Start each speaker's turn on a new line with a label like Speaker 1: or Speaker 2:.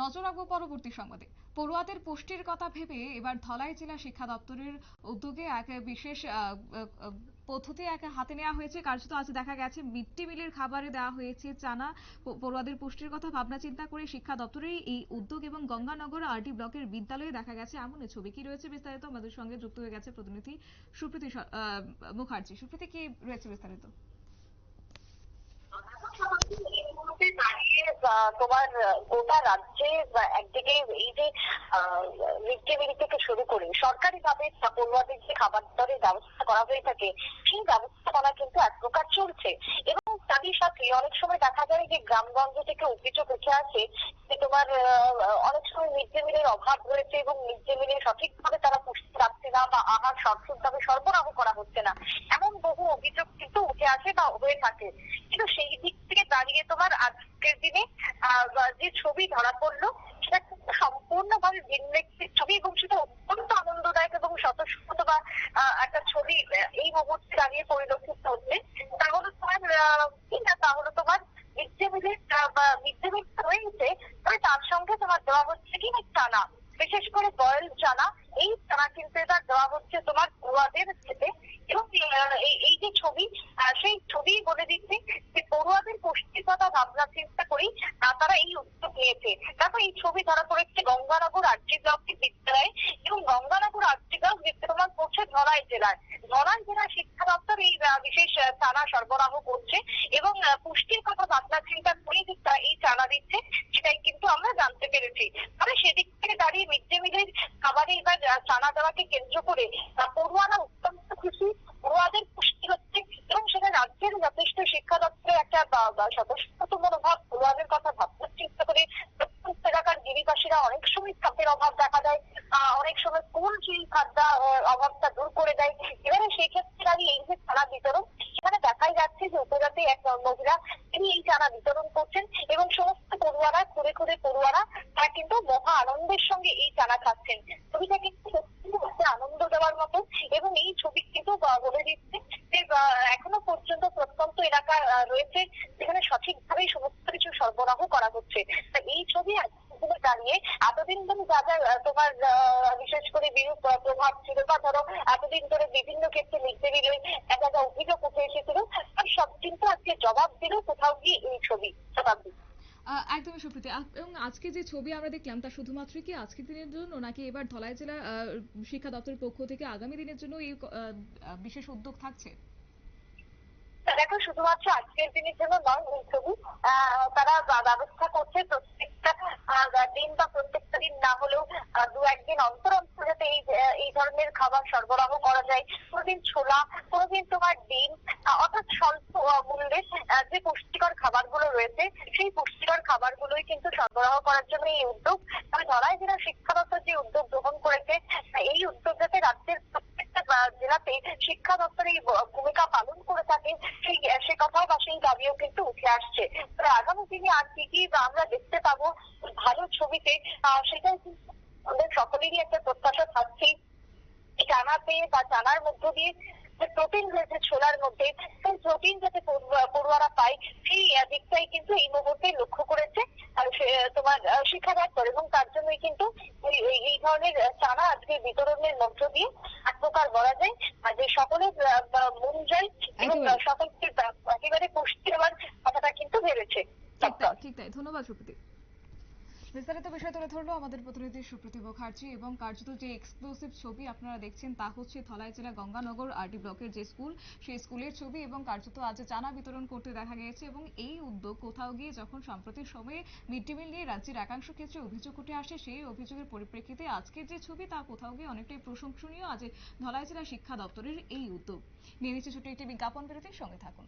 Speaker 1: নজর রাখব পরবর্তী সংবাদে। পড়ুয়াদের পুষ্টির কথা ভেবে এবার ধলাই জেলা শিক্ষা দপ্তরের উদ্যোগে এক বিশেষ পদ্ধতি এক হাতে নেওয়া হয়েছে। কার্যত আজ দেখা গেছে মিড ডে মিলের খাবারে দেওয়া হয়েছে চানা। পড়ুয়াদের পুষ্টির কথা ভাবনা চিন্তা করে শিক্ষা দপ্তরের এই উদ্যোগ এবং গঙ্গানগর আরডি ব্লকের বিদ্যালয়ে দেখা গেছে। এমন ছবি কি রয়েছে বিস্তারিত? আমাদের সঙ্গে যুক্ত হয়ে গেছে প্রতিনিধি সুপ্রীতি মুখার্জি। সুপ্রীতি, কি রয়েছে বিস্তারিত
Speaker 2: এই মুহূর্তে দাঁড়িয়ে আহ, তোমার গোটা রাজ্যে একদিকে এই যে মিড ডে মিল থেকে শুরু করে সরকারি ভাবে পড়ুয়াদের যে খাবার দাবারের ব্যবস্থা করা হয়ে থাকে, সেই ব্যবস্থাপনা কিন্তু এক প্রকার চলছে। এবং তারই সাথে অনেক সময় দেখা যায় যে গ্রামগঞ্জ থেকে অভিযোগ উঠে আসে যে তোমার অনেক সময় মিড ডে মিলের অভাব রয়েছে এবং মিড ডে মিলে সঠিকভাবে তারা পুষ্টি পাচ্ছে না বা আহার সঠিকভাবে সরবরাহ করা হচ্ছে না। এমন বহু অভিযোগ কিন্তু উঠে আসে বা হয়ে থাকে। কিন্তু সেই দিক থেকে দাঁড়িয়ে তোমার আজকের দিনে যে ছবি ধরা পড়ল, সেটা সম্পূর্ণভাবে ভিন্নক্ষিক ছবি এবং সেটা অত্যন্ত আনন্দদায়ক এবং স্বতঃস্ফূর্ত বা একটা ছবি এই মুহূর্তে দাঁড়িয়ে পরিলক্ষিত হচ্ছে। তা হলো তোমার কি না? তা হলো তোমার mid day mid day meal রয়েছে তবে তার সঙ্গে তোমার দেওয়া হচ্ছে কি? না চানা। বিশেষ করে বয়েল চানা। এই চানা কিন্তু এবার দেওয়া হচ্ছে তোমার পড়ুয়াদের খেতে এবং এই এই যে ছবি আহ, সেই ছবি বলে দিচ্ছি যে পড়ুয়াদের পুষ্টির কথা ভাবনা চিন্তা করেই আহ, তারা এই উদ্যোগ নিয়েছে দেখো এই ছবি ধরা পড়েছে গঙ্গানগর আর্জি ব্লকের বিদ্যালয়ে এবং গঙ্গানগর আর্জি ব্লক বিদ্যমান পড়ছে ধলাই জেলায় ধলাই জেলা শিক্ষা দপ্তর এই আহ, বিশেষ আহ, চানা সরবরাহ করছে এবং আহ, পুষ্টির কথা ভাবনা চিন্তা করে যে এই চানা দিচ্ছে, সেটাই কিন্তু আমরা জানতে পেরেছি। তবে সেদিক থেকে দাঁড়িয়ে মিড ডে মিলের খাবারের বা চানা দেওয়াকে কেন্দ্র করে পড়ুয়ারা অত্যন্ত খুশি। পড়ুয়াদের পুষ্টি হচ্ছে, এবং সেটা রাজ্যের যথেষ্ট শিক্ষা দপ্তরের একটা বা মনোভাব। পড়ুয়াদের কথা ভাবতে চিন্তা করে প্রত্যন্ত এলাকার গিরিবাসীরা অনেক সময় খাদ্যের অভাব দেখা দেয় অনেক সময় স্কুল, সেই খাদ্য অভাবটা দূর করে দেয়। এবারে সেই ক্ষেত্রে দাঁড়িয়ে এই যে চানা বিতরণ সেখানে দেখাই যাচ্ছে যে উপজাতি এক মহিলা তিনি এই চানা বিতরণ করছেন এবং সমস্ত পড়ুয়ারা, ঘুরে ঘুরে পড়ুয়ারা, তারা কিন্তু মহা আনন্দের সঙ্গে এই চানা খাচ্ছেন। ছবিটা কিন্তু আনন্দ দেওয়ার মতো এবং এই ছবি কিন্তু বলে দিচ্ছে যে এখনও পর্যন্ত প্রত্যন্ত এলাকা রয়েছে যেখানে সঠিকভাবে সমস্ত কিছু সরবরাহ করা হচ্ছে। এই ছবি দাঁড়িয়ে এতদিন ধরে যা যা তোমার বিশেষ করে বিরূপ প্রভাব ছিল বা ধরো, এতদিন ধরে বিভিন্ন ক্ষেত্রে লিখতে দিলে একটা যা অভিযোগ উঠে এসেছিল। কিন্তু আজকে জবাব দিল কোথাও গিয়ে এই ছবি। শতাব্দী
Speaker 1: একদমই সুপ্রীতি। এবং আজকে যে ছবি আমরা দেখলাম তা শুধুমাত্র কি আজকের দিনের জন্য নাকি এবার ধলাই জেলা শিক্ষা দপ্তরের পক্ষ থেকে আগামী দিনের জন্য এই বিশেষ উদ্যোগ থাকছে?
Speaker 2: দেখো শুধুমাত্র আজকের দিনের জন্য নয় এই ছবি তারা ব্যবস্থা করছে প্রত্যেকটা দিন বা প্রত্যেকটা দিন না হলেও দু একদিন অন্তর অন্তর যাতে এই এই ধরনের খাবার সরবরাহ করা যায়। কোনোদিন ছোলা রয়েছে সেই পুষ্টিকর খাবারগুলোই কিন্তু সরবরাহ করার জন্য এই উদ্যোগ। তবে ধরাই জেলা শিক্ষা দপ্তর যে উদ্যোগ গ্রহণ করেছে, এই উদ্যোগ যাতে রাজ্যের প্রত্যেকটা জেলাতে শিক্ষা দপ্তর এই ভূমিকা পালন করে থাকে, সেই, সে কথাও বা সেই দাবিও কিন্তু উঠে আসছে। তবে আগামী দিনে আর কি কি আমরা দেখতে পাবো ভালো ছবিতে সেটাই কিন্তু আমাদের সকলেরই একটা প্রত্যাশা থাকছেই। জানাতে বা জানার মধ্য দিয়ে প্রোটিন রয়েছে ছোলার মধ্যে সেই প্রোটিন যাতে পড়ুয়ারা পায় সেই দিকটাই কিন্তু এই মুহূর্তে লক্ষ্য করেছে আর তোমার শিক্ষা দপ্তর এবং তার জন্যই কিন্তু এই- ধরনের চারা আজকে বিতরণের মধ্য দিয়ে এক প্রকার বলা যায়। আর যে সকলের মন যায় এবং সকলকে একেবারে পুষ্টি দেওয়ার কথাটা কিন্তু ভেবেছে
Speaker 1: ঠিক তাই ধন্যবাদ সুপ্রীতি বিস্তারিত বিষয় তুলে ধরলো আমাদের প্রতিনিধি সুপ্রীতি মুখার্জি এবং কার্যত যে এক্সক্লুসিভ ছবি আপনারা দেখছেন তা হচ্ছে ধলাই জেলা গঙ্গানগর আরডি ব্লকের যে স্কুল, সেই স্কুলের ছবি এবং কার্যত আজ চানা বিতরণ করতে দেখা গিয়েছে এবং এই উদ্যোগ কোথাও গিয়ে যখন সাম্প্রতিক সময়ে মিড ডে মিল নিয়ে রাজ্যের একাংশ ক্ষেত্রে অভিযোগ উঠে আসে, সেই অভিযোগের পরিপ্রেক্ষিতে আজকের যে ছবি তা কোথাও গিয়ে অনেকটাই প্রশংসনীয় আজ ধলাই জেলা শিক্ষা দপ্তরের এই উদ্যোগ। নিয়ে নিচ্ছে ছোট্ট একটি বিজ্ঞাপন বিরতির সঙ্গে থাকুন।